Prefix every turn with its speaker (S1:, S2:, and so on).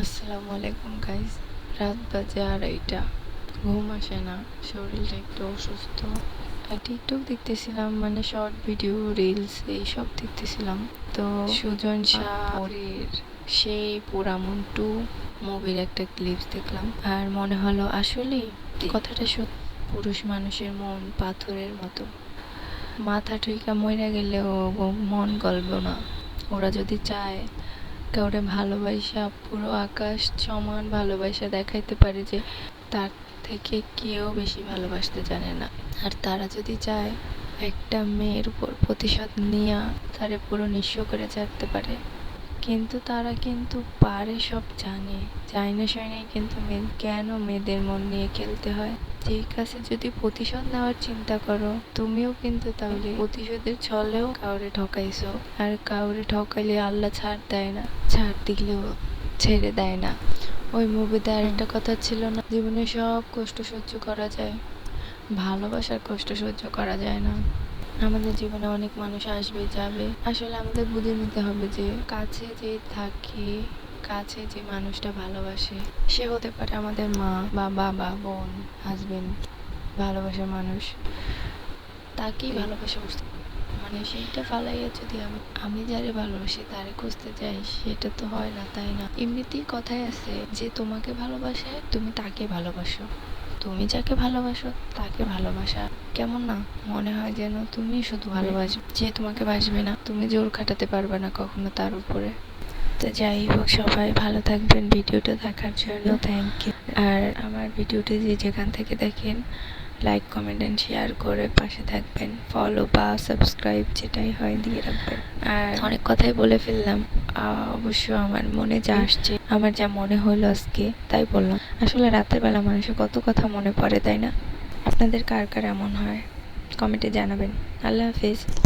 S1: আসসালামু আলাইকুম গাইস রাত বাজে আড়াইটা ঘুম আসে না শরীরটা একটু অসুস্থ। আর টিকটক দেখতেছিলাম মানে শর্ট ভিডিও রিলস এইসব দেখতেছিলাম। তো সুজন শাহ পরের সেই পোড়ামন টু মুভির একটা ক্লিপস দেখলাম। আর মনে হলো আসলে কথাটা সত্যি পুরুষ মানুষের মন পাথরের মতো। মাথা ঠুইকা মইরা গেলেও মন গলব না। ওরা যদি চায় কাউরে ভালোবাসা, পুরো আকাশ সমান ভালোবাসা দেখাইতে পারে যে তার থেকে কেউ বেশি ভালোবাসতে জানে না। আর তারা যদি চায় একটা মেয়ের উপর প্রতিশোধ নিয়ে, তারে পুরো নিঃস্ব করে ছাড়তে পারে। কিন্তু তারা কিন্তু পারে সব জানে। জানি না শুনে কিন্তু মেয়ে কেন মেয়েদের মন নিয়ে খেলতে হয়? যেই কাছে যদি প্রতিশোধ নেওয়ার চিন্তা করো তুমিও কিন্তু তাহলে প্রতিশোধের ছলেও কাউরে ঠকাইছো। আর কাউরে ঠকাইলে আল্লাহ ছাড় দেয় না। ছাড় দিলেও ছেড়ে দেয় না। ওই মুভিতে আরেকটা কথা ছিল না জীবনে সব কষ্ট সহ্য করা যায়। ভালোবাসার কষ্ট সহ্য করা যায় না। আমাদের জীবনে অনেক মানুষ আসবে যাবে। আসলে আমাদের বুঝে নিতে হবে যে কাছে যে থাকি কাছে যে মানুষটা ভালোবাসে সে হতে পারে আমাদের মা বা বাবা বোন হাজবেন্ড ভালোবাসার মানুষ। তাকেই ভালোবাসা বুঝতে মানে সেইটা ফালাইয়া যদি আমি আমি যারে ভালোবাসি তারে খুঁজতে যাই, সেটা তো হয় না, তাই না? এমনিতেই কথাই আছে যে তোমাকে ভালোবাসে, তুমি তাকে ভালোবাসো। তুমি যাকে ভালোবাসো, তাকে ভালোবাসা। কেমন না? মনে হয় যেন তুমি শুধু ভালোবাসবে। যে তোমাকে বাসবে না, তুমি জোর খাটাতে পারবে না কখনো তার উপরে। তো যাই হোক, সবাই ভালো থাকবেন। ভিডিওটা দেখার জন্য থ্যাংক ইউ আর আমার ভিডিওটি যে যেখান থেকে দেখেন লাইক কমেন্ট অ্যান্ড শেয়ার করে পাশে থাকবেন। ফলো বা সাবস্ক্রাইব যেটাই হয় দিয়ে রাখবেন। আর অনেক কথাই বলে ফেললাম। অবশ্য আমার মনে যা আসছে, আমার যা মনে হলো আজকে, তাই বললাম। আসলে রাতের বেলা মানুষের কত কথা মনে পড়ে, তাই না? আপনাদের কার কার এমন হয়? কমেন্টে জানাবেন। আল্লাহ হাফিজ।